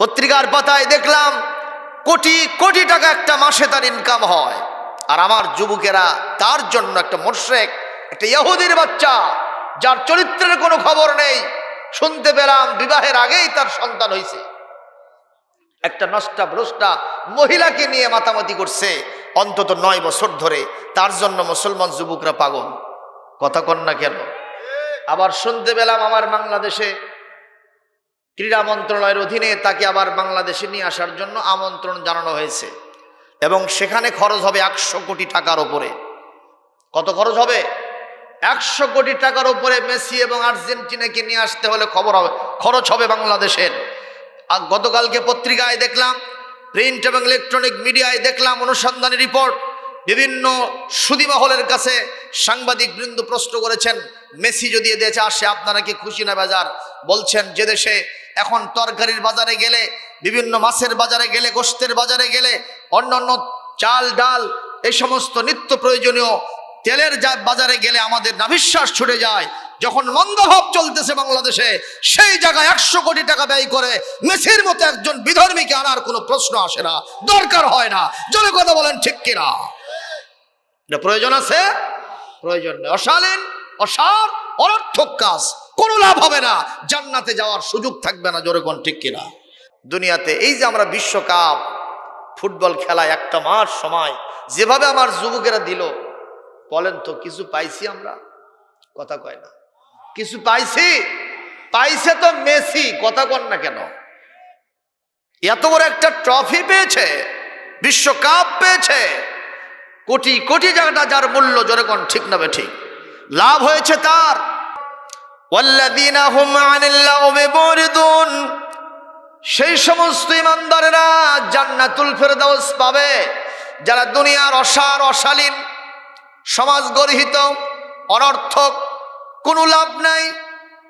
পত্রিকার পাতায় দেখলাম কোটি কোটি টাকা একটা মাসে তার ইনকাম হয়। আর আমার যুবকেরা তার জন্য একটা মোর্শেক একটা ইহুদির বাচ্চা, যার চরিত্রের কোনো খবর নেই। শুনতে পেলাম বিবাহের আগেই তার সন্তান হয়েছে একটা নষ্টা ভ্রষ্টা মহিলাকে নিয়ে মাতামাতি করছে অন্তত নয় বছর ধরে। তার জন্য মুসলমান যুবকরা পাগল। কথা কন না কেন? আবার শুনতে পেলাম আমার বাংলাদেশে ক্রীড়া মন্ত্রণালয়ের অধীনে তাকে আবার বাংলাদেশে নিয়ে আসার জন্য আমন্ত্রণ জানানো হয়েছে। এবং সেখানে খরচ হবে একশো কোটি টাকার ওপরে। কত খরচ হবে? একশো কোটি টাকার উপরে মেসি এবং আর্জেন্টিনাকে নিয়ে আসতে হলে খবর হবে। খরচ হবে বাংলাদেশের। আর গতকালকে পত্রিকায় দেখলাম, প্রিন্ট এবং ইলেকট্রনিক মিডিয়ায় দেখলাম, অনুসন্ধানী রিপোর্ট, বিভিন্ন সুদী মহলের কাছে সাংবাদিক বৃন্দ প্রশ্ন করেছেন, মেসি যদি এ দেশে আসে, আপনারা কি খুশি না, বাজার? বলছেন, যে দেশে এখন তরকারির বাজারে গেলে, বিভিন্ন মাছের বাজারে গেলে গোস্তের বাজারে গেলে, অন্যান্য চাল, ডাল, এই সমস্ত নিত্য প্রয়োজনীয় তেলের যা বাজারে গেলে আমাদের নাভিশ্বাস ছুটে যায়। যখন মন্দভাব চলতেছে বাংলাদেশে, সেই জায়গায় একশো কোটি টাকা ব্যয় করে মেসির মতো একজন বিধর্মীকে আনার কোনো প্রশ্ন আসে না, দরকার হয় না। জনে কথা বলেন, ঠিক কিনা? প্রয়োজন আছে? প্রয়োজন নেই। অশালীন, অসার, অনর্থক কাজ। কোনো লাভ হবে না। জান্নাতে যাওয়ার সুযোগ থাকবে না, জোরে কোন ঠিক কিনা? দুনিয়াতে এই যে আমরা বিশ্বকাপ, ফুটবল খেলা একটা মাস সময় যেভাবে আমার যুবকেরা দিল, বলেন তো, কিছু পাইছি আমরা? কথা কয় না। কিছু পাইছি? পাইছে তো মেসি, কথা কন না কেন? এত বড় একটা ট্রফি পেয়েছে, বিশ্বকাপ পেয়েছে, কোটি কোটি জায়গাটা যার মূল্য, জোরে কোন ঠিক নাবে ঠিক? লাভ হয়েছে তার। ওমে সেই সমস্ত ইমানদারেরা জান্নাতুল ফেরদাউস পাবে, যারা দুনিয়ার অসার, অশালীন, সমাজ গরহিত, অনর্থক, কোনো লাভ নাই,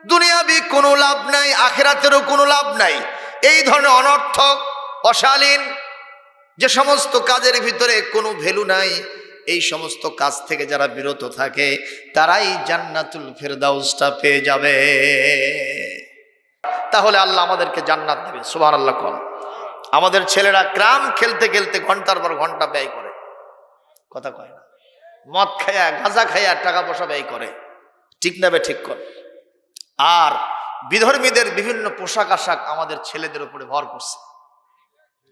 দুনিয়াবি কোনো লাভ নাই, আখেরাতেরও কোনো লাভ নাই। এই ধরনের অনর্থক, অশালীন, যে সমস্ত কাজের ভিতরে কোনো ভ্যালু নাই এই সমস্ত কাজ থেকে যারা বিরত থাকে, তারাই জান্নাতুল ফেরদাউসটা পেয়ে যাবে। তাহলে আল্লাহ আমাদেরকে জান্নাত দেবে সুবহান আল্লাহ কন। আমাদের ছেলেরা গ্রাম খেলতে খেলতে ঘণ্টার পর ঘণ্টা ব্যয় করে। কথা কয় না। মদ খায়া, গাঁজা খায়া টাকা পয়সা ব্যয় করে। ঠিক না বে ঠিক করে। আর বিধর্মীদের বিভিন্ন পোশাক আশাক আমাদের ছেলেদের উপরে ভর করছে।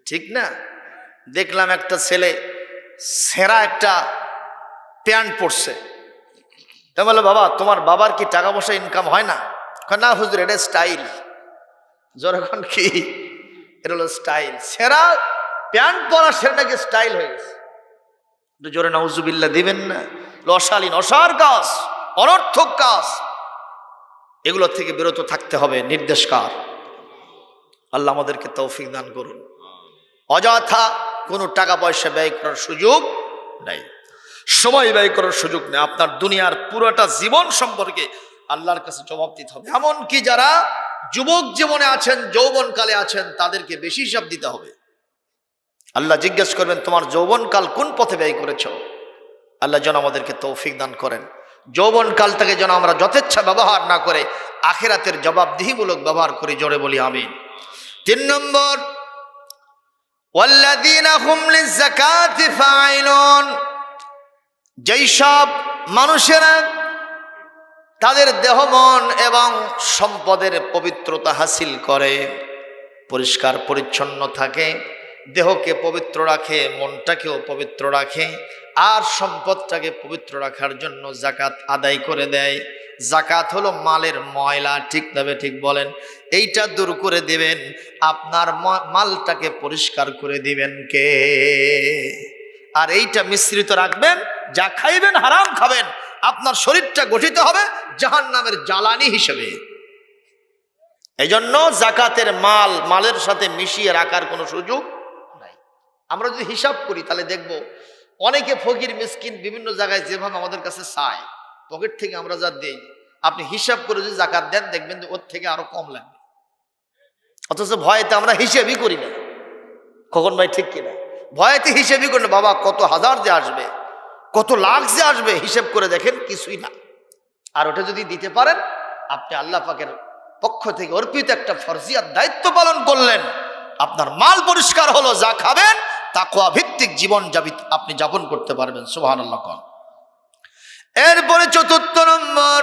ঠিক না? দেখলাম একটা ছেলে সেরা একটা প্যান্ট পরছে। তা বলে, বাবা, তোমার বাবার কি টাকা পয়সা ইনকাম হয় না? না হুজুর, এটা স্টাইল যখন কি? এটা হলো স্টাইল সেরা প্যান্ট পরা সেটা নাকি স্টাইল হয়ে গেছে। জোরে নাউজুবিল্লা দিবেন না। এগুলো অশালীন অসার কাজ, অনর্থক কাজ। এগুলো থেকে বিরত থাকতে হবে, নির্দেশকার। আল্লাহ আমাদেরকে তৌফিক দান করুন। অযথা কোনো টাকা পয়সা ব্যয় করার সুযোগ নেই। সময় ব্যয় করার সুযোগ নেই। আপনার দুনিয়ার পুরোটা জীবন সম্পর্কে আল্লাহর কাছে জবাব দিতে হবে। এমনকি যারা যুবক জীবনে আছেন, যৌবনকালে আছেন, তাদেরকে বেশি হিসাব দিতে হবে। আল্লাহ জিজ্ঞেস করবেন, তোমার যৌবনকাল কোন পথে ব্যয় করেছ? আল্লাহ যেন আমাদেরকে তৌফিক দান করেন। যৌবনকালটাকে যেন আমরা যথেচ্ছা ব্যবহার না করে, আখেরাতের জবাবদিহিমূলক ব্যবহার করি, জোরে বলি, আমিন। তিন নম্বর যেই সব মানুষেরা তাদের দেহ মন এবং সম্পদের পবিত্রতা হাসিল করে পরিষ্কার পরিচ্ছন্ন থাকে দেহকে পবিত্র রাখে, মনটাকেও পবিত্র রাখে, আর সম্পদটাকে পবিত্র রাখার জন্য জাকাত আদায় করে দেয়। জাকাত হলো মালের ময়লা, ঠিক তবে ঠিক বলেন? এইটা দূর করে দিবেন, আপনার মালটাকে পরিষ্কার করে দিবেন কে? আর এইটা মিশ্রিত রাখবেন, যা খাইবেন হারাম খাবেন, আপনার শরীরটা গঠিত হবে জাহান নামের জ্বালানি হিসেবে। এই জন্য জাকাতের মাল, মালের সাথে মিশিয়ে রাখার কোনো সুযোগ আমরা যদি হিসাব করি, তাহলে দেখব অনেকে ফকির, মিসকিন বিভিন্ন জায়গায় যেভাবে আমাদের কাছে চায়, পকেট থেকে আমরা যা দেই, আপনি হিসাব করে যদি জাকাত দেন, দেখবেন যে ওর থেকে আরও কম লাগবে। অথচ ভয়েতে আমরা হিসেবই করি না। কখন ভাই ঠিক কিনা? ভয়েতে হিসেবই করি না, বাবা কত হাজার যে আসবে, কত লাখ যে আসবে, হিসেব করে দেখেন কিছুই না। আর ওটা যদি দিতে পারেন, আপনি আল্লাহ পাকের পক্ষ থেকে অর্পিত একটা ফরজিয়ার দায়িত্ব পালন করলেন, আপনার মাল পরিষ্কার হলো, যা খাবেন তাকোয়া ভিত্তিক জীবন যাবি আপনি যাপন করতে পারবেন সুবাহান আল্লাহ কন এরপরে চতুর্থ নম্বর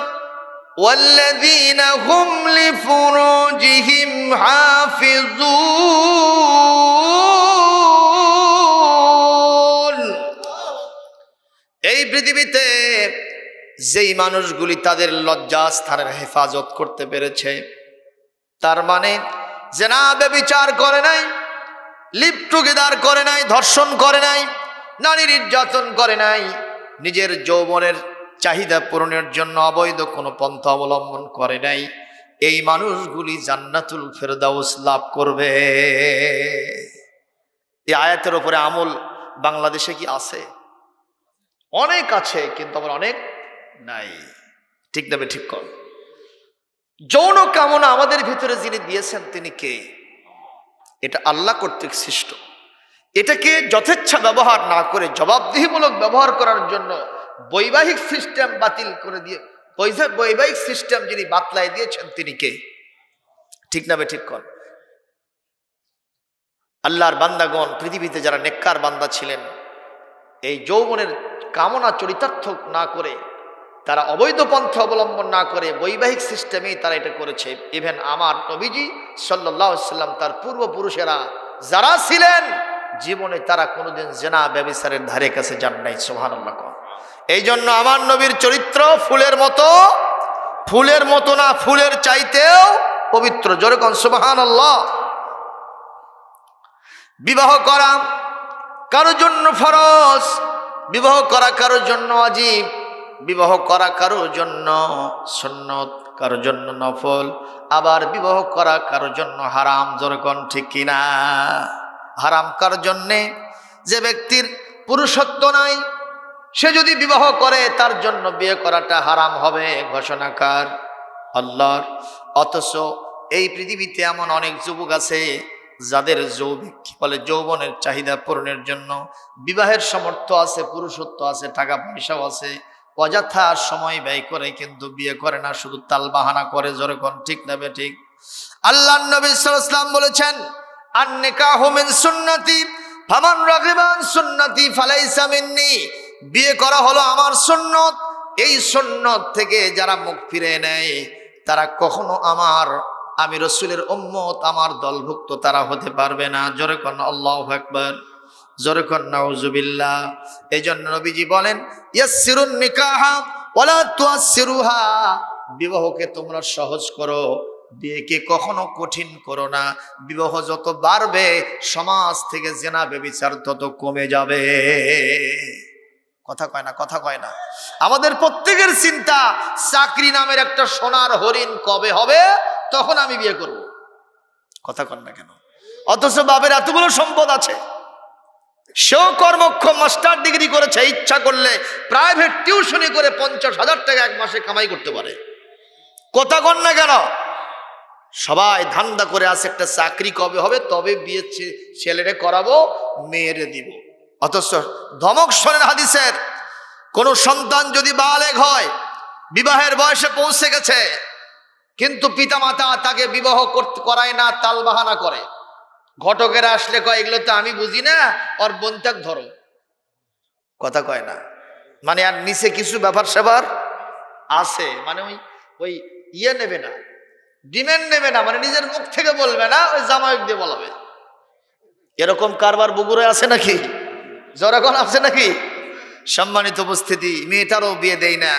والذين هم لفروجهم حافظون এই পৃথিবীতে যেই মানুষগুলি তাদের লজ্জা স্থানের হেফাজত করতে পেরেছে তার মানে জেনাবে বিচার করে নাই লিপ টুগেদার করে নাই, ধর্ষণ করে নাই নারী নির্যাতন করে নাই, নিজের যৌবনের চাহিদা পূরণের জন্য অবৈধ কোনো পন্থা অবলম্বন করে নাই। এই মানুষগুলি জান্নাতুল ফেরদাউস লাভ করবে। এই আয়াতের ওপরে আমল বাংলাদেশে কি আছে? অনেক আছে, কিন্তু আমার অনেক নাই। ঠিক দেবে ঠিক কর। যৌন কামনা আমাদের ভিতরে যিনি দিয়েছেন তিনি কে? এটা আল্লাহ কর্তৃক সৃষ্ট। এটাকে যথেচ্ছা ব্যবহার না করে, জবাবদিহিমূলক ব্যবহার করার জন্য বৈবাহিক সিস্টেম বাতিল করে দিয়ে বৈবাহিক সিস্টেম যিনি বাতলাই দিয়েছেন তিনি কে? ঠিক না ঠিক কর। আল্লাহর বান্দাগণ, পৃথিবীতে যারা নেককার বান্দা ছিলেন, এই যৌবনের কামনা চরিতার্থ না করে তারা অবৈধ পন্থা অবলম্বন না করে বৈবাহিক সিস্টেমেই তারা এটা করেছে। ইভেন আমার নবীজি সাল্লাহ সাল্লাম তার পূর্বপুরুষেরা যারা ছিলেন, জীবনে তারা কোনোদিন জেনা ব্যবিচারের ধারে কাছে যান নাই সোহান এই জন্য আমার নবীর চরিত্র ফুলের মতো ফুলের মতো না, ফুলের চাইতেও পবিত্র। যেরকম আল্লাহ বিবাহ করা কারোর জন্য ফরজ, বিবাহ করা কারোর জন্য আজীব বিবাহ করা কারোর জন্য সন্নত, কারোর জন্য নফল, আবার বিবাহ করা কারোর জন্য হারাম যেরকম ঠিক কিনা? হারাম কার জন্যে? যে ব্যক্তির পুরুষত্ব নাই, সে যদি বিবাহ করে, তার জন্য বিয়ে করাটা হারাম হবে ঘোষণাকার আল্লাহর। অথচ এই পৃথিবীতে এমন অনেক যুবক আছে, যাদের যৌবিক বলে, যৌবনের চাহিদা পূরণের জন্য বিবাহের সামর্থ্য আছে, পুরুষত্ব আছে, টাকা পয়সাও আছে অযথা সময় ব্যয় করে কিন্তু বিয়ে করে না, শুধু তাল বাহানা করে যেরকম ঠিক নেবে ঠিক? আল্লাহ নবী সাল্লাম বলেছেন, আন্নিকাহ মিন সুন্নতি, ফামান রাগিবান সুন্নতি ফালাইসা বিয়ে করা হলো আমার সুন্নত, এই সুন্নত থেকে যারা মুখ ফিরে নেয়, তারা কখনো আমার, আমি রসুলের উম্মত, আমার দলভুক্ত তারা হতে পারবে না। জোরে আল্লাহ একবার জোরে কন নাউজুবিল্লাহ। এই জন্য নবীজি বলেন, ইয়াসসিরুন নিকাহা ওয়ালা তুয়াসসিরুহা। বিবাহকে তোমরা সহজ করো বিয়েকে কখনো কঠিন করো না। বিবাহ যত বাড়বে, সমাজ থেকে জেনা বেবিচার তত কমে যাবে। কথা কয় না, কথা কয় না। আমাদের প্রত্যেকের চিন্তা, চাকরি নামের একটা সোনার হরিণ কবে হবে, তখন আমি বিয়ে করব। কথা কন না কেন। অথচ বাবের এতগুলো সম্পদ আছে। সেও কর্মক্ষম মাস্টার ডিগ্রি করেছে, ইচ্ছা করলে প্রাইভেট টিউশনি করে পঞ্চাশ হাজার টাকা এক মাসে কামাই করতে পারে। কথা কন না কেন? সবাই ধান্দা করে আসে, একটা চাকরি কবে হবে, তবে বিয়ে ছেলেরে করাবো, মেয়েরে দিব। অথচ ধমক শোনেন হাদিসের, কোন সন্তান যদি বালেগ হয়, বিবাহের বয়সে পৌঁছে গেছে, কিন্তু পিতামাতা তাকে বিবাহ করতে করায় না তালবাহানা করে। ঘটকেরা আসলে কয়, এগুলো তো আমি বুঝি না, ওর বন্তাক ধরো। কথা কয় না। মানে আর নিচে কিছু ব্যাপার সেবার আছে মানে ওই ওই ইয়ে নেবে না, ডিমেন্ড নেবে না মানে নিজের মুখ থেকে বলবে না, ওই জামাইক দিয়ে বলাবে। এরকম কারবার বুগুরে আছে নাকি? জরাখন আছে নাকি? সম্মানিত উপস্থিতি, মেয়েটারও বিয়ে দেয় না।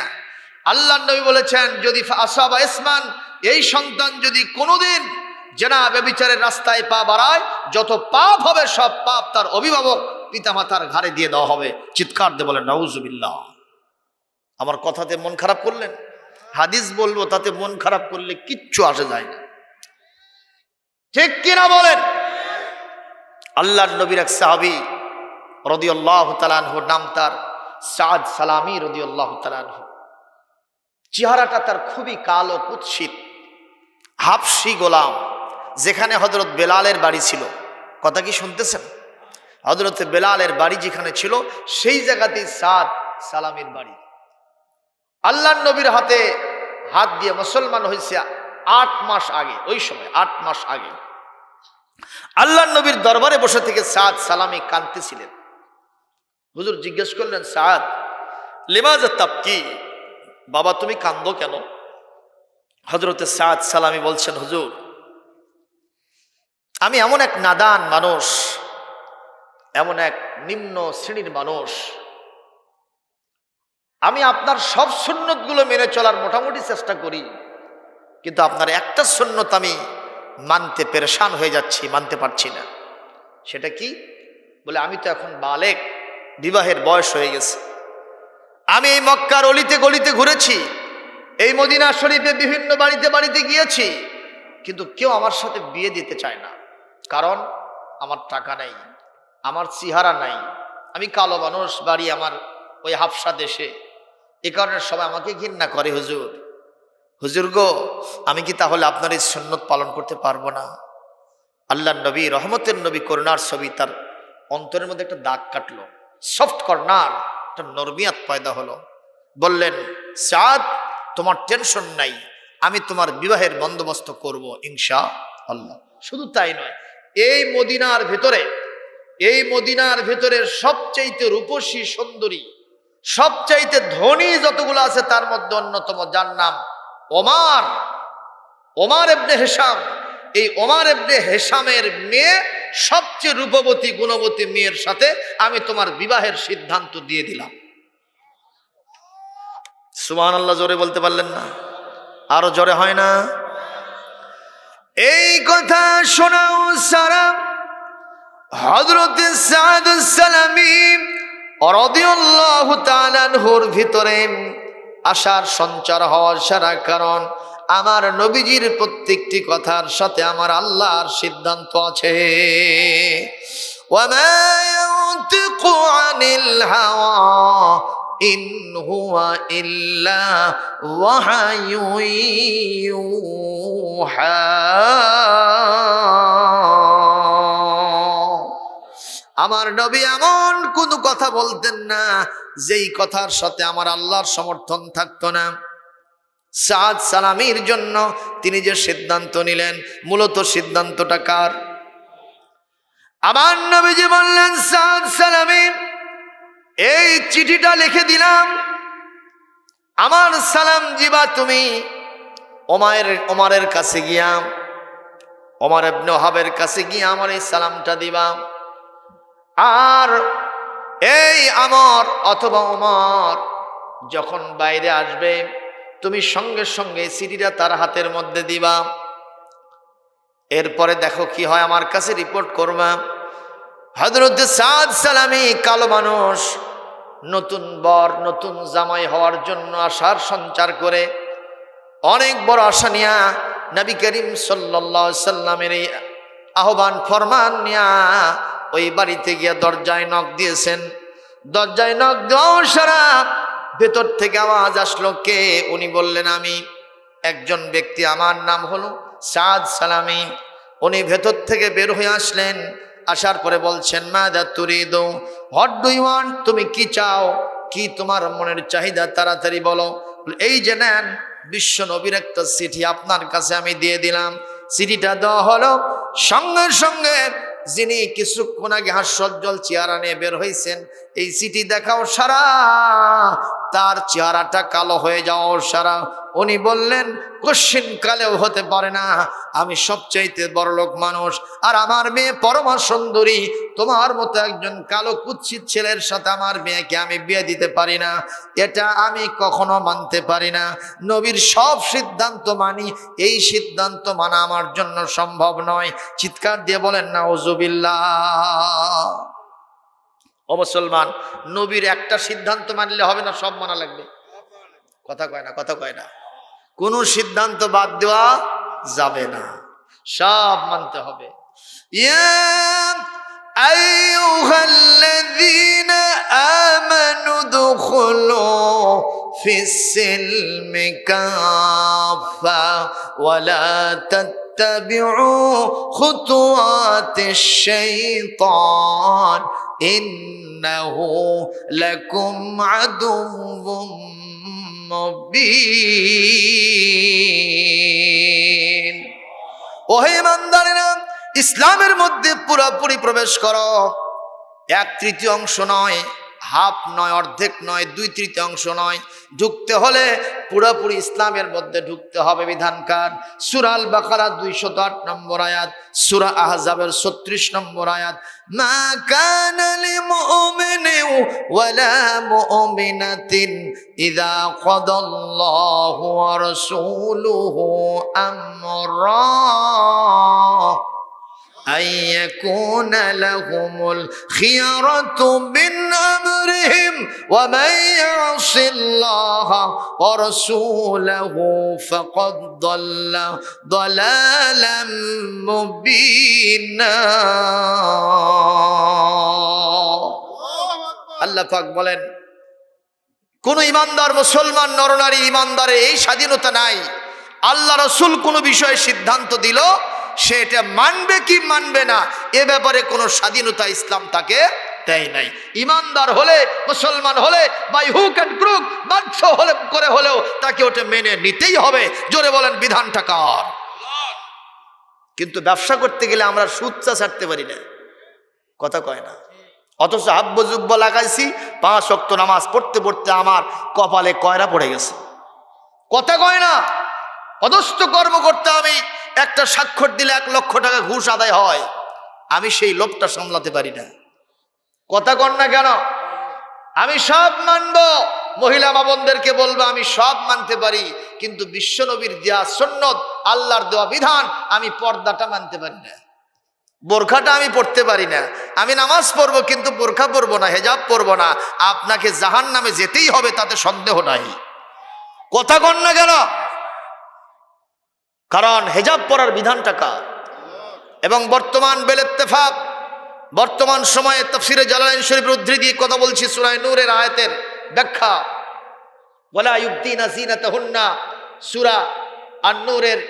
আল্লাহ নবী বলেছেন, যদি আসাবা ইসমান, এই সন্তান যদি কোনোদিন জেনা বেবিচারের রাস্তায় পা বাড়ায়, যত পাপ হবে সব পাপ তার অভিভাবক পিতামাতার ঘাড়ে দিয়ে দেওয়া হবে। চিৎকার দিয়ে বলেন, নাউজুবিল্লাহ। আমার কথাতে মন খারাপ করলেন? হাদিস বলব, তাতে মন খারাপ করলে কিচ্ছু আসে যায় না। ঠিক কিনা বলেন? আল্লাহ নবীর এক সাহাবি রদিউল্লাহ তালানহু নাম তার সাদ সালামি রদিউল্লাহ তালানহু চেহারাটা তার খুবই কালো, কুৎসিত, হাফসি গোলাম। যেখানে হজরত বেলালের বাড়ি ছিল। কথা কি শুনতেছেন? হজরত বেলালের বাড়ি যেখানে ছিল, সেই জায়গাতেই সাদ সালামের বাড়ি। আল্লাহ নবীর হাতে হাত দিয়ে মুসলমান হয়েছে আট মাস আগে, ওই সময় আট মাস আগে। আল্লাহ নবীর দরবারে বসে থেকে সাদ সালামি কাঁদতেছিলেন। হুজুর জিজ্ঞেস করলেন, সাদ, লেমাজ তাপকি বাবা তুমি কান্দো কেন? হজরতে সাদ সালামি বলছেন, হুজুর আমি এমন এক নাদান মানুষ, এমন এক নিম্ন শ্রেণির মানুষ। আমি আপনার সব সুন্নতগুলো মেনে চলার মোটামুটি চেষ্টা করি, কিন্তু আপনার একটা সুন্নত আমি মানতে পেরেশান হয়ে যাচ্ছি, মানতে পারছি না। সেটা কি? বলে, আমি তো এখন বালেক, বিবাহের বয়স হয়ে গেছে। আমি এই মক্কার অলিতে গলিতে ঘুরেছি, এই মদিনা শরীফে বিভিন্ন বাড়িতে বাড়িতে গিয়েছি, কিন্তু কেউ আমার সাথে বিয়ে দিতে চায় না। কারণ আমার টাকা নেই, আমার চেহারা নাই। আমি কালো মানুষ, বাড়ি আমার ওই হাফসা দেশে। এ কারণে সবাই আমাকে ঘৃণা করে, হুজুর। হুজুর গো, আমি কি তাহলে আপনার এই সুন্নত পালন করতে পারব না? আল্লাহ নবী, রহমতের নবী করুণার ছবি, তার অন্তরের মধ্যে একটা দাগ কাটলো। সফট কর্নার একটা নরমিয়াত পয়দা হলো। বললেন, সাদ, তোমার টেনশন নাই, আমি তোমার বিবাহের বন্দোবস্ত করব ইনশা আল্লাহ শুধু তাই নয় এই মদিনার ভেতরে, এই মদিনার ভেতরের সবচাইতে রূপসী সুন্দরী, সবচাইতে ধনী যতগুলো আছে তার মধ্যে অন্যতম যার নাম ওমার। ওমার এবনে হেসাম এই ওমার এবনে হেসামের মেয়ে সবচেয়ে রূপবতী, গুণবতী মেয়ের সাথে আমি তোমার বিবাহের সিদ্ধান্ত দিয়ে দিলাম। সুমান আল্লাহ জোরে বলতে পারলেন না? আরও জোরে হয় না? এই কথা শোনাও সারা হজরত সালামী অরদিউল্লাহ তালানহুর ভিতরে আশার সঞ্চার হওয়ার সারা কারণ আমার নবীজির প্রত্যেকটি কথার সাথে আমার আল্লাহর সিদ্ধান্ত আছে وما ينطق عن الهوى ইন হুয়া ইল্লা ওয়াহায়ুহা আমার নবী এমন কোনো কথা বলতেন না, যেই কথার সাথে আমার আল্লাহর সমর্থন থাকতো না। সাদ সালামির জন্য তিনি যে সিদ্ধান্ত নিলেন, মূলত সিদ্ধান্তটা কার? আমার নবীজি বললেন, সাদ সালামির এই চিঠিটা লিখে দিলাম। আমার সালাম জিবা তুমি ওমায়ের, ওমারের কাছে গিয়া। ওমর ইবনে ওহাবের কাছে গিয়ে আমার এই সালামটা দিবা। আর এই আমার অথবা ওমর যখন বাইরে আসবে, তুমি সঙ্গে সঙ্গে সিডিটা তার হাতের মধ্যে দিবা। এরপরে দেখো কি হয়, আমার কাছে রিপোর্ট করবা। হজরত সাদ সালামি কালো মানুষ নতুন বর, নতুন জামাই হওয়ার জন্য আশার সঞ্চার করে অনেক বড় আশা নিয়া নবী করিম সাল্লা সাল্লামের এই আহ্বান, ফরমান নিয়া ওই বাড়িতে গিয়ে দরজায় নখ দিয়েছেন। দরজায় নখ দেওয়ার সারা ভেতর থেকে আওয়াজ আসলো কে? উনি বললেন, আমি একজন ব্যক্তি, আমার নাম হলো সাদ সালামি। উনি ভেতর থেকে বের হয়ে আসলেন। আসার পরে বলছেন মা দা তুরি দো হোয়াট ডু ইউ ওয়ান্ট তুমি কি চাও? কি তোমার মনের চাহিদা? তাড়াতাড়ি বলো। এই যে নেন, বিশ্ব নবীর একটা চিঠি আপনার কাছে আমি দিয়ে দিলাম। চিঠিটা দেওয়া হলো, সঙ্গে সঙ্গে যিনি কিছুক্ষণ আগে হাস্যজ্জ্বল চেহারা নিয়ে বের হয়েছেন এই চিঠি দেখাও সারা তার চেহারাটা কালো হয়ে যাওয়া সারা। উনি বললেন কশ্চিন কালেও হতে পারে না। আমি সবচাইতে বড় লোক মানুষ। আর আমার মেয়ে পরমা সুন্দরী। তোমার মতো একজন কালো কুৎসিত ছেলের সাথে আমার মেয়েকে আমি বিয়ে দিতে পারি না। এটা আমি কখনো মানতে পারি না। নবীর সব সিদ্ধান্ত মানি। এই সিদ্ধান্ত মানা আমার জন্য সম্ভব নয়। চিৎকার দিয়ে বলেন না ওজুবিল্লা ও মুসলমান নবীর একটা সিদ্ধান্ত মানলে হবে না সব মানা লাগবে কথা কয় না কথা কয় না কোনো সিদ্ধান্ত বাদ দেওয়া যাবে না সব মানতে হবে ইয়া أيها الذين آمنوا ادخلوا في السلم كافة ولا تتبعوا خطوات الشيطان إنه لكم عدو مبين ওহে ইমানদারেরা ইসলামের মধ্যে পুরোপুরি প্রবেশ করো এক তৃতীয় অংশ নয় হাফ নয় অর্ধেক নয় দুই তৃতীয় অংশ নয় ঢুকতে হলে পুরোপুরি ইসলামের মধ্যে ঢুকতে হবে বিধানকার। সুরাল বাকারা দুইশত আট নম্বর আয়াত, সুরা আহজাবের ছত্রিশ নম্বর আয়াত, মা রাসূলুহু আমরা। أن يكون لهم الخيرة من أمرهم ومن يعص الله ورسوله فقد ضل ضلالا مبينا আল্লাহ পাক বলেন কোন ইমানদার মুসলমান নরনারী ইমানদারের এই স্বাধীনতা নাই আল্লাহ রসুল কোনো বিষয়ে সিদ্ধান্ত দিল সে এটা মানবে কি মানবে না, এ ব্যাপারে কোনো স্বাধীনতা ইসলাম তাকে দেয় নাই। ইমানদার হলে, মুসলমান হলে বাই হুক অ্যান্ড ক্রুক বাধ্য হলে, করে হলেও তাকে ওটা মেনে নিতেই হবে। জোরে বলেন, বিধানটা কার? কিন্তু ব্যবসা করতে গেলে আমরা সুচ্চা ছাড়তে পারি না। কথা কয় না। অথচ হাব্য জুব্ব লাগাইছি, পাঁচ অক্ত নামাজ পড়তে পড়তে আমার কপালে কয়রা পড়ে গেছে। কথা কয় না। পদস্থ কর্ম করতে আমি একটা স্বাক্ষর দিলে এক লক্ষ টাকা ঘুষ আদায় হয়। আমি সেই লোভটা সামলাতে পারি না। কথা কন না কেন? আমি সব মানব। মহিলা মাবনদেরকে বলব, আমি সব মানতে পারি, কিন্তু বিশ্বনবীর দেওয়া সন্ন্যত আল্লাহর দেওয়া বিধান, আমি পর্দাটা মানতে পারি না। বোরখাটা আমি পড়তে পারি না। আমি নামাজ পড়ব, কিন্তু বোরখা পরবো না, হেজাব পরবো না। আপনাকে জাহান নামে যেতেই হবে, তাতে সন্দেহ নাই। কথা কন না কেন? কারণ হেজাব পরার বিধানটা কার? এবং বর্তমান বেলেত্তেফাক বর্তমান সময়ে তফসিরে জালালাইন শরীফের উদ্ধৃতি দিয়ে কথা বলছি সুরায় নূরের আয়াতের ব্যাখ্যা। বলা ইউদ্দিন আসিনা সুরা আন্নুরের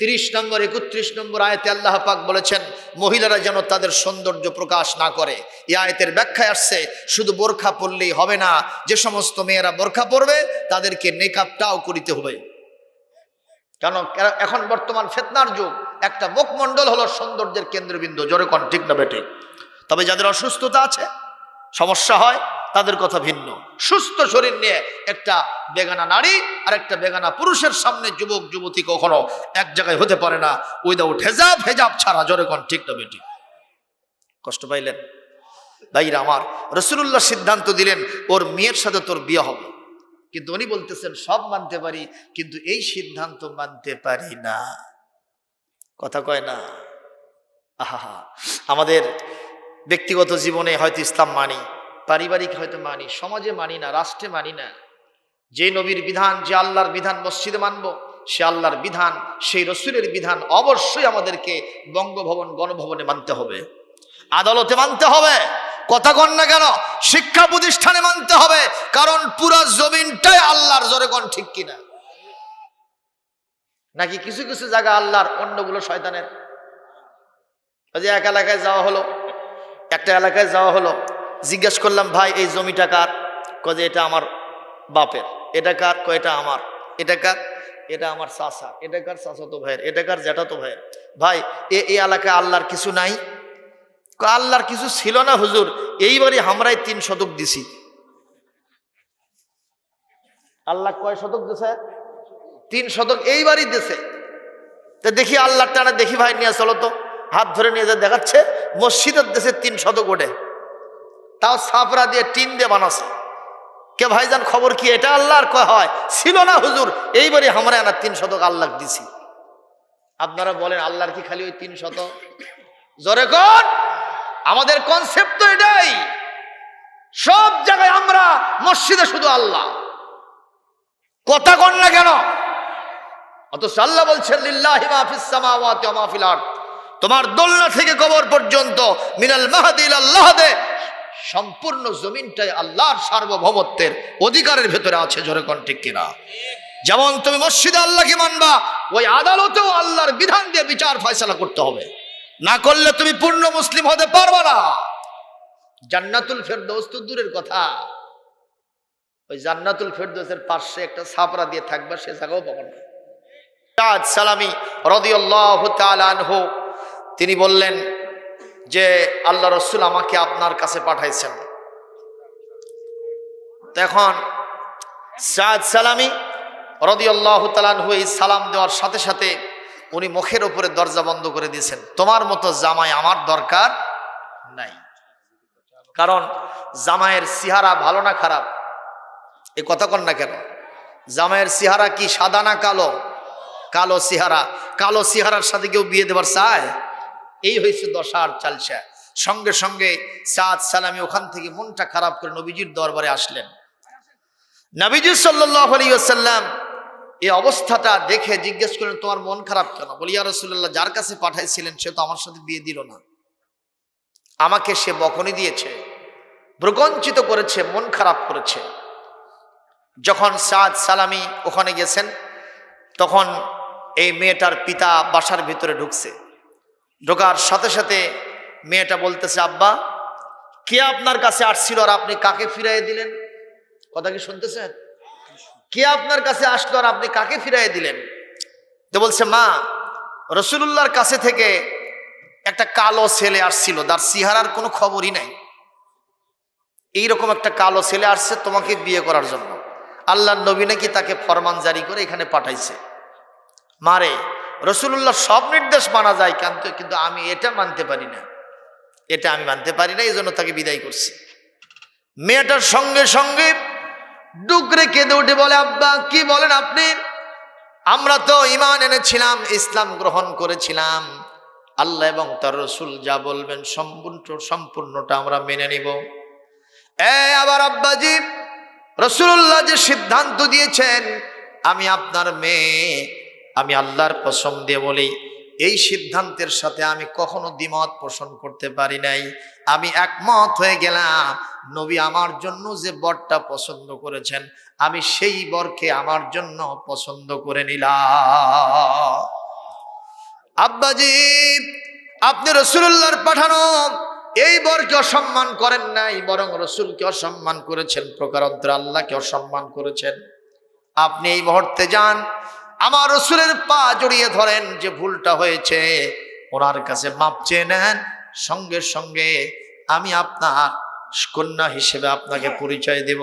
তিরিশ নম্বর, একত্রিশ নম্বর আয়তে আল্লাহ পাক বলেছেন, মহিলারা যেন তাদের সৌন্দর্য প্রকাশ না করে। এই আয়তের ব্যাখ্যায় আসছে, শুধু বোরখা পরলেই হবে না, যে সমস্ত মেয়েরা বোরখা পরবে, তাদেরকে নেকাপটাও করিতে হবে। কেন? এখন বর্তমান ফেতনার যুগ। একটা মুখমণ্ডল হলো সৌন্দর্যের কেন্দ্রবিন্দু। জোরে কন ঠিক না বেটে তবে যাদের অসুস্থতা আছে, সমস্যা হয়, তাদের কথা ভিন্ন। সুস্থ শরীর নিয়ে একটা বেগানা নারী আর একটা বেগানা পুরুষের সামনে যুবক, যুবতী কখনো এক জায়গায় হতে পারে না। উইদাউট হেজাব হেজাব ছাড়া জোরে কন ঠিক না বেটি কষ্ট পাইলেন? ভাইরা আমার রসুল্লাহ সিদ্ধান্ত দিলেন, ওর মেয়ের সাথে তোর বিয়ে হবে। কিন্তু উনি বলতেছেন, সব মানতে পারি, কিন্তু এই সিদ্ধান্ত মানতে পারি না। কথা কয় না? আহা আমাদের ব্যক্তিগত জীবনে হয়তো ইসলাম মানি, পারিবারিক হয়তো মানি, সমাজে মানি না, রাষ্ট্রে মানি না। যে নবীর বিধান, যে আল্লাহর বিধান মসজিদে মানব, সে আল্লাহর বিধান, সেই রসুলের বিধান অবশ্যই আমাদেরকে বঙ্গভবন, গণভবনে মানতে হবে। আদালতে মানতে হবে। কথা কন না কেন? শিক্ষা প্রতিষ্ঠানে মানতে হবে, কারণ পুরা জমিনটাই আল্লাহর জোরে কন ঠিক কিনা? নাকি কিছু কিছু জায়গা আল্লাহর অন্যগুলো শয়তানের? যে এক এলাকায় যাওয়া হলো, একটা এলাকায় যাওয়া হলো, জিজ্ঞেস করলাম, ভাই, এই জমিটা কার? কয়ে এটা আমার বাপের। এটা কার? কয়, এটা আমার। এটা কার? এটা আমার চাষা এটা কার চাষা তো ভাইয়ের? এটা কার জ্যাঠা তো ভাইয়ের? ভাই এ এলাকায় আল্লাহর কিছু নাই? আল্লাহর কিছু ছিল না হুজুর, এইবারই আমরাই তিন শতক দিছি। আল্লাহ কয় শতক দিছে? তিন শতক এইবারই দিছে। তা দেখি আল্লাহ টানা দেখি ভাই নিয়ে চলো তো, হাত ধরে নিয়ে যা দেখাচ্ছে, মসজিদের দেশে তিন শতক ওঠে। তাও সাপরা দিয়ে টিন দিয়ে বানাছে। কে ভাইজান, খবর কি এটা আল্লাহর? কয়, হয়, ছিল না হুজুর, এইবারই আমরা আনা তিন শতক আল্লাহ দিছি। আপনারা বলেন, আল্লাহর কি খালি ওই তিন শত জোরে কর আমাদের কনসেপ্ট তো এটাই। সব জায়গায় আমরা, মসজিদে শুধু আল্লাহ। কথা কন না কেন? অথচ আল্লাহ বলছেন তোমার দোলনা থেকে কবর পর্যন্ত, মিনাল মাহাদিল আল্লাহ দে সম্পূর্ণ জমিনটাই আল্লাহর সার্বভৌমত্বের অধিকারের ভেতরে আছে, জোরে কোন ঠিক কিনা? যেমন তুমি মসজিদে আল্লাহকে মানবা, ওই আদালতেও আল্লাহর বিধান দিয়ে বিচার ফয়সালা করতে হবে। না করলে তুমি পূর্ণ মুসলিম হতে পারবে না। জান্নাতুল ফেরদৌস তো দূরের কথা। ওই জান্নাতুল ফেরদৌসের পাশে একটা ছাপরা দিয়ে থাকবে, সে জায়গাও পাবো না। তিনি বললেন যে, আল্লাহ রসুল আমাকে আপনার কাছে পাঠাইছেন। এখন সাদ সালামি রদিয়াল্লাহ তালানহু এই সালাম দেওয়ার সাথে সাথে উনি মুখের উপরে দরজা বন্ধ করে দিয়েছেন। তোমার মতো জামাই আমার দরকার নাই। কারণ জামাইয়ের সিহারা ভালো না খারাপ? এ কথা কন না কেন? জামাইয়ের সিহারা কি সাদা না কালো? কালো সিহারা কালো সিহারার সাথে কেউ বিয়ে দেবার চায়? এই হয়েছে দশা আর চালসা। সঙ্গে সঙ্গে সাদ সালামি ওখান থেকে মনটা খারাপ করে নবীজির দরবারে আসলেন। নবীজি সাল্লাহ আলিয়াল্লাম এই অবস্থাটা দেখে জিজ্ঞেস করলেন, তোমার মন খারাপ কেন? বলি, ইয়া রসুল্লাহ যার কাছে পাঠাইছিলেন, সে তো আমার সাথে বিয়ে দিল না। আমাকে সে বকনি দিয়েছে, প্রকঞ্চিত করেছে, মন খারাপ করেছে। যখন সাদ সালামি ওখানে গেছেন, তখন এই মেয়েটার পিতা বাসার ভিতরে ঢুকছে। ঢোকার সাথে সাথে মেয়েটা বলতেছে, আব্বা, কে আপনার কাছে আসছিল আর আপনি কাকে ফিরাই দিলেন? কথা কি শুনতেছেন? কে আপনার কাছে আসলো আর আপনি কাকে ফিরাই দিলেন? তো বলছে, মা, রসুলুল্লাহর কাছে থেকে একটা কালো ছেলে আসছিল, তার সিহারার কোনো খবরই নাই। এইরকম একটা কালো ছেলে আসছে তোমাকে বিয়ে করার জন্য। আল্লাহ নবী নাকি তাকে ফরমান জারি করে এখানে পাঠাইছে। মারে রসুল্লাহ সব নির্দেশ মানা যায় কিন্তু কিন্তু আমি এটা মানতে পারি না। এটা আমি মানতে পারি না এই জন্য তাকে বিদায় করছি। মেয়েটার সঙ্গে সঙ্গে ডুকরে কেঁদে উঠে বলে, আব্বা, কি বলেন আপনি? আমরা তো ইমান এনেছিলাম, ইসলাম গ্রহণ করেছিলাম। আল্লাহ এবং তার রসুল যা বলবেন সম্পূর্ণ, সম্পূর্ণটা আমরা মেনে নিব। এ, আবার আব্বাজি রসুল্লাহ যে সিদ্ধান্ত দিয়েছেন, আমি আপনার মেয়ে, আমি আল্লাহর কসম দিয়ে বলি, এই সিদ্ধান্তের সাথে আমি কখনো দ্বিমত পোষণ করতে পারি নাই। আমি একমত হয়ে গেলাম নবী আমার জন্য যে বরটা পছন্দ করেছেন, আমি সেই বরকে আমার জন্য পছন্দ করে নিলাম। আব্বাজি, আপনি রসুল্লাহর পাঠানো এই বরকে অসম্মান করেন নাই, বরং রসুলকে অসম্মান করেছেন, প্রকারান্তর আল্লাহকে অসম্মান করেছেন। আপনি এই মুহূর্তে যান, আমার রসুলের পা জড়িয়ে ধরেন যে ভুলটা হয়েছে, ওনার কাছে মাপ চেয়ে নেন, সঙ্গে সঙ্গে আমি আপনার কন্যা হিসেবে আপনাকে পরিচয় দেব।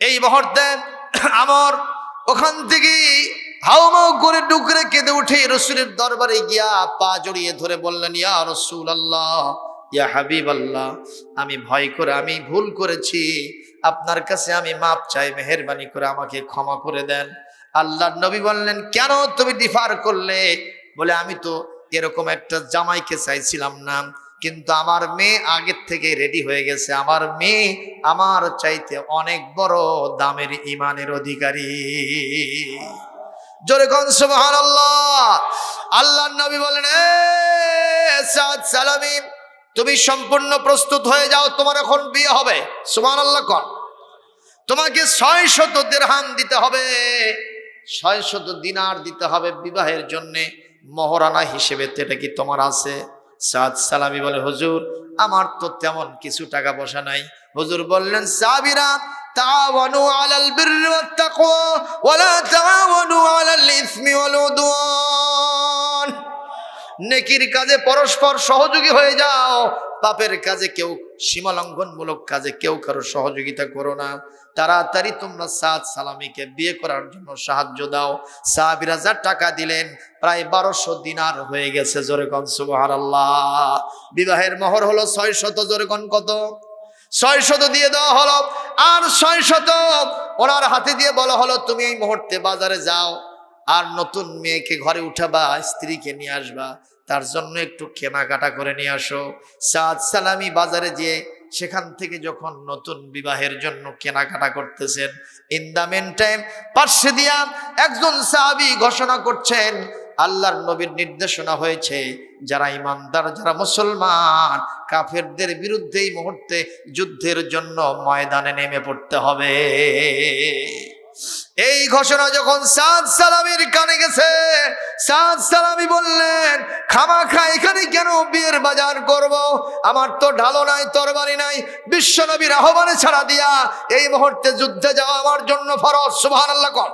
এই মুহূর্তে আমার ওখান থেকে হাউমাউ করে ডুকরে কেঁদে উঠে রসুলের দরবারে গিয়া পা জড়িয়ে ধরে বললেন ইয়া রসুল আল্লাহ ইয়া হাবিব আল্লাহ আমি ভয় করে আমি ভুল করেছি। আপনার কাছে আমি মাপ চাই মেহরবানি করে আমাকে ক্ষমা করে দেন। আল্লাহ নবী বললেন কেন তুমি ডিফার করলে? বলে আমি তো এরকম একটা জামাইকে চাইছিলাম না। কিন্তু আমার মেয়ে আগের থেকে রেডি হয়ে গেছে। আমার মেয়ে আমার চাইতে অনেক বড় দামের ইমানের অধিকারী। জোরে কন সুবহান আল্লাহ আল্লাহ নবী বলেন, "এ সাদ সালামি তুমি সম্পূর্ণ প্রস্তুত হয়ে যাও, তোমার এখন বিয়ে হবে। সুবহান আল্লাহ কন? তোমাকে ছয় শত দেড়হাম দিতে হবে। ছয় শত দিনার দিতে হবে বিবাহের জন্যে। মহারানা হিসেবে তো এটা কি তোমার আছে? সাদ সালামি বলে, হুজুর, আমার তো তেমন কিছু টাকা পয়সা নাই। হুজুর বললেন সাবিরা বিররি ওয়াত তাকওয়া ওয়ালা তাওয়ানু আলাল ইসমি ওয়াল উদওয়ান। নেকির কাজে পরস্পর সহযোগী হয়ে যাও। পাপের কাজে কেউ সীমালঙ্ঘনমূলক কাজে কেউ কারও সহযোগিতা করো না। তাড়াতাড়ি তোমরা সাদ সালামিকে বিয়ে করার জন্য সাহায্য দাও। সাহাবিরা যা টাকা দিলেন, প্রায় বারোশো দিনার হয়ে গেছে জোরে কন আল্লাহ বিবাহের মোহর হলো ছয় শত জোরে কন কত? ছয় শত দিয়ে দেওয়া হলো। আর ছয় শত ওনার হাতে দিয়ে বলা হলো, তুমি এই মুহূর্তে বাজারে যাও। আর নতুন মেয়েকে ঘরে উঠাবা, স্ত্রীকে নিয়ে আসবা। তার জন্য একটু কেনাকাটা করে নিয়ে আসো। সাদ সালামি বাজারে যেয়ে সেখান থেকে যখন নতুন বিবাহের জন্য কেনাকাটা করতেছেন ইন দ্য মেন টাইম পার্শ্বে দিয়া একজন সাহাবি ঘোষণা করছেন, আল্লাহর নবীর নির্দেশনা হয়েছে, যারা ইমানদার, যারা মুসলমান, কাফেরদের বিরুদ্ধে এই মুহূর্তে যুদ্ধের জন্য ময়দানে নেমে পড়তে হবে। এই ঘোষণা যখন সাদ সালামির কানে গেছে, সাদ সালামি বললেন খামা খা এখানে কেন বিয়ের বাজার করব? আমার তো ঢালো নাই, তরবারি নাই। বিশ্বনবীর আহ্বানে ছাড়া দিয়া এই মুহূর্তে যুদ্ধে যাওয়া আমার জন্য ফরজ, সুবহানাল্লাহ কর।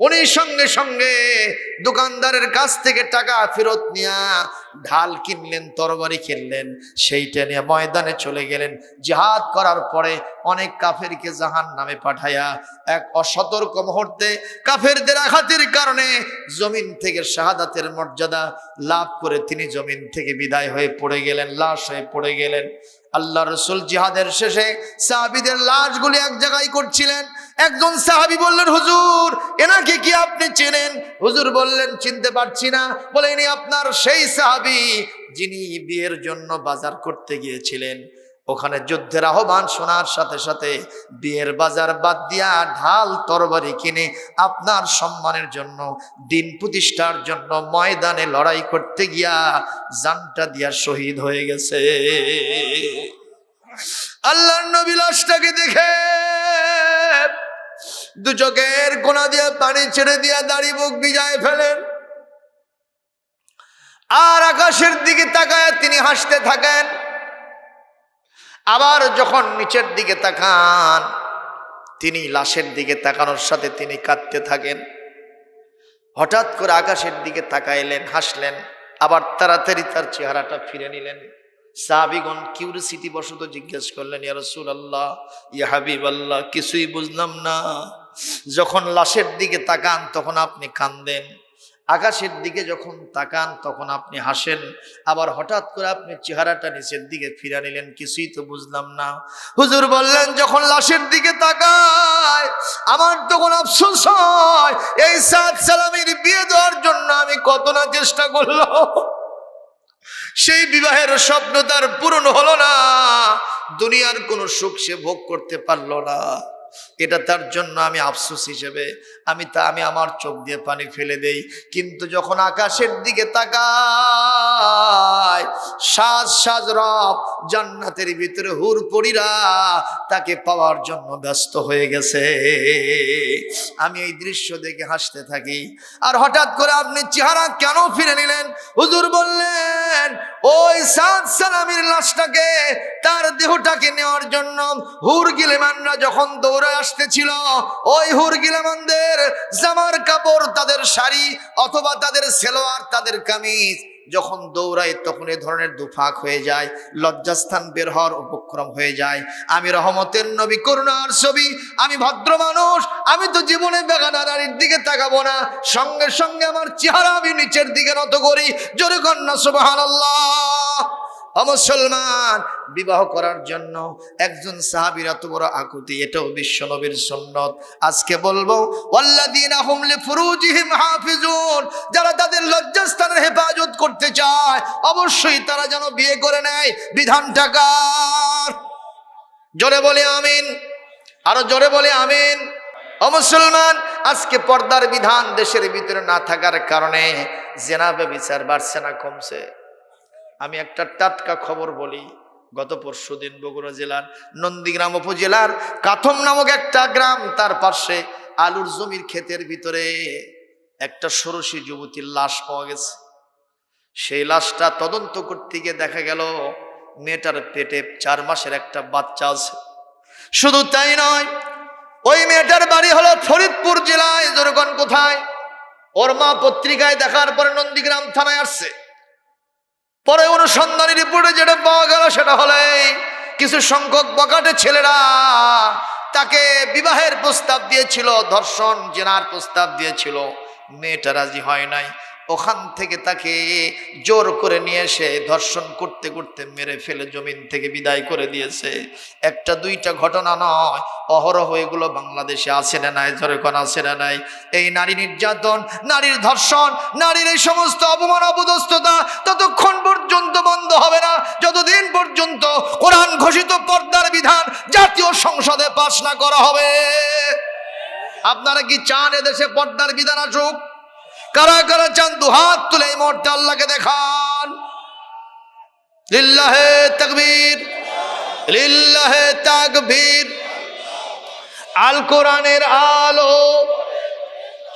উনি সঙ্গে সঙ্গে দোকানদারের কাছ থেকে টাকা ফেরত নিয়া ঢাল কিনলেন, তরবারি কিনলেন। সেইটা নিয়ে ময়দানে চলে গেলেন। জিহাদ করার পরে অনেক কাফেরকে জাহান নামে পাঠায়া এক অসতর্ক মুহূর্তে কাফেরদের আঘাতের কারণে জমিন থেকে শাহাদাতের মর্যাদা লাভ করে তিনি জমিন থেকে বিদায় হয়ে পড়ে গেলেন, লাশ হয়ে পড়ে গেলেন। আল্লাহ রসুল জিহাদের শেষে সাহাবিদের লাশগুলি এক জায়গায় করছিলেন। একজন সাহাবি বললেন, হুজুর, এনাকে কি আপনি চেনেন? হুজুর বললেন, চিনতে পারছি না। বলে, ইনি আপনার সেই সাহাবি যিনি বিয়ের জন্য বাজার করতে গিয়েছিলেন। ওখানে যুদ্ধের আহ্বান শোনার সাথে সাথে বিয়ের বাজার বাদ দিয়া ঢাল তরবারি কিনে আপনার সম্মানের জন্য, দিন প্রতিষ্ঠার জন্য ময়দানে লড়াই করতে গিয়া জানটা দিয়া শহীদ হয়ে গেছে। আল্লাহর নবী লাশটাকে দেখে দু চোখের কোনা দিয়ে পানি ছেড়ে দিয়া দাড়ি বুক বিজায় ফেলেন। আর আকাশের দিকে তাকায় তিনি হাসতে থাকেন। আবার যখন নিচের দিকে তাকান, তিনি লাশের দিকে তাকানোর সাথে তিনি কাঁদতে থাকেন। হঠাৎ করে আকাশের দিকে তাকাইলেন, হাসলেন, আবার তাড়াতাড়ি তার চেহারাটা ফিরে নিলেন। সাহাবিগণ কিউরিসিটি বশত জিজ্ঞেস করলেন, ইয়া রসুল আল্লাহ ইয়া হাবিব আল্লাহ কিছুই বুঝলাম না। যখন লাশের দিকে তাকান, তখন আপনি কান্দেন। আকাশের দিকে যখন তাকান, তখন আপনি হাসেন। আবার হঠাৎ করে আপনি চেহারাটা নিচের দিকে ফিরা নিলেন, কিছুই তো বুঝলাম না। হুজুর বললেন, যখন লাশের দিকে তাকায় আমার তখন আফসোস হয়। এই সাত সালামের বিয়ে দেওয়ার জন্য আমি কত না চেষ্টা করলাম। সেই বিবাহের স্বপ্ন তার পূরণ হলো না। দুনিয়ার কোনো সুখ সে ভোগ করতে পারল না। এটা তার জন্য আমি আফসোস হিসেবে আমি তা, আমি আমার চোখ দিয়ে পানি ফেলে দেই। কিন্তু যখন আকাশের দিকে সাজ সাজ রব জান্নাতের ভিতরে হুর পড়িরা তাকে পাওয়ার জন্য ব্যস্ত হয়ে গেছে। আমি এই দৃশ্য দেখে হাসতে থাকি। আর হঠাৎ করে আপনি চেহারা কেন ফিরে নিলেন? হুজুর বললেন, ওই সাদ সালামির লাশটাকে, তার দেহটাকে নেওয়ার জন্য হুর গিলেমানরা যখন দৌড়ে আসতেছিল, ওই হুর গিলেমানদের জামার কাপড়, তাদের শাড়ি অথবা তাদের সেলোয়ার, তাদের কামিজ যখন দৌড়াই তখন এ ধরনের দুফাক হয়ে যায়, লজ্জাস্থান বের হওয়ার উপক্রম হয়ে যায়। আমি রহমতের নবী, করুণার ছবি, আমি ভদ্র মানুষ, আমি তো জীবনে বেগানা নারীর দিকে তাকাবো না। সঙ্গে সঙ্গে আমার চেহারা আমি নিচের দিকে নত করি। জোরে কন্যা সুবাহান মুসলমান বিবাহ করার জন্য একজন সাহাবির এত বড় আকুতি, এটাও বিশ্ব নবীর সন্ন্যত আজকে বলব যারা তাদের লজ্জাস্থানের হেফাজত করতে চায়, অবশ্যই তারা যেন বিয়ে করে নেয়। বিধান কার? জোরে বলে আমিন। আরও জোরে বলে আমিন। ও মুসলমান আজকে পর্দার বিধান দেশের ভিতরে না থাকার কারণে জেনাবে বিচার বাড়ছে না, কমছে। আমি একটা টাটকা খবর বলি। গত পরশু দিন বগুড়া জেলার নন্দীগ্রাম উপজেলার কাথম নামক একটা গ্রাম, তার পাশে আলুর জমির ক্ষেতের ভিতরে একটা ষোড়শী যুবতীর লাশ পাওয়া গেছে। সেই লাশটা তদন্ত করতে গিয়ে দেখা গেল, মেয়েটার পেটে চার মাসের একটা বাচ্চা আছে। শুধু তাই নয়, ওই মেয়েটার বাড়ি হলো ফরিদপুর জেলায় জোরগণ কোথায়? ওর মা পত্রিকায় দেখার পরে নন্দীগ্রাম থানায় আসছে। পরে অনুসন্ধানী রিপোর্টে যেটা পাওয়া গেল সেটা হলে কিছু সংখ্যক বকাটে ছেলেরা তাকে বিবাহের প্রস্তাব দিয়েছিল, ধর্ষণ জেনার প্রস্তাব দিয়েছিল। মেয়েটা রাজি হয় নাই। ওখান থেকে তাকে জোর করে নিয়ে এসে ধর্ষণ করতে করতে মেরে ফেলে, জমিন থেকে বিদায় করে দিয়েছে। একটা দুইটা ঘটনা নয়, অহরহ এগুলো বাংলাদেশে আছে না নাই, ধরে কোন আছে না নাই। এই নারী নির্যাতন, নারীর ধর্ষণ, নারীর এই সমস্ত অপমান, অপদস্থতা ততক্ষণ পর্যন্ত বন্ধ হবে না। যতদিন পর্যন্ত কোরআন ঘোষিত পর্দার বিধান জাতীয় সংসদে পাশ না করা হবে। আপনারা কি চান এদেশে পর্দার বিধান আসুক? কারা কারা চান দু হাত তুলে এই মুহূর্তে আল্লাহকে দেখান। লিল্লাহে তাকবীর লিল্লাহে তাকবীর। আল কোরআনের আলো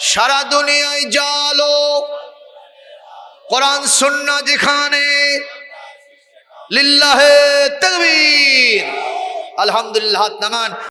সারা দুনিয়ায় জালো। কোরআন সুন্না যেখানে, লিল্লাহে তাকবীর। আলহামদুলিল্লাহ নামান।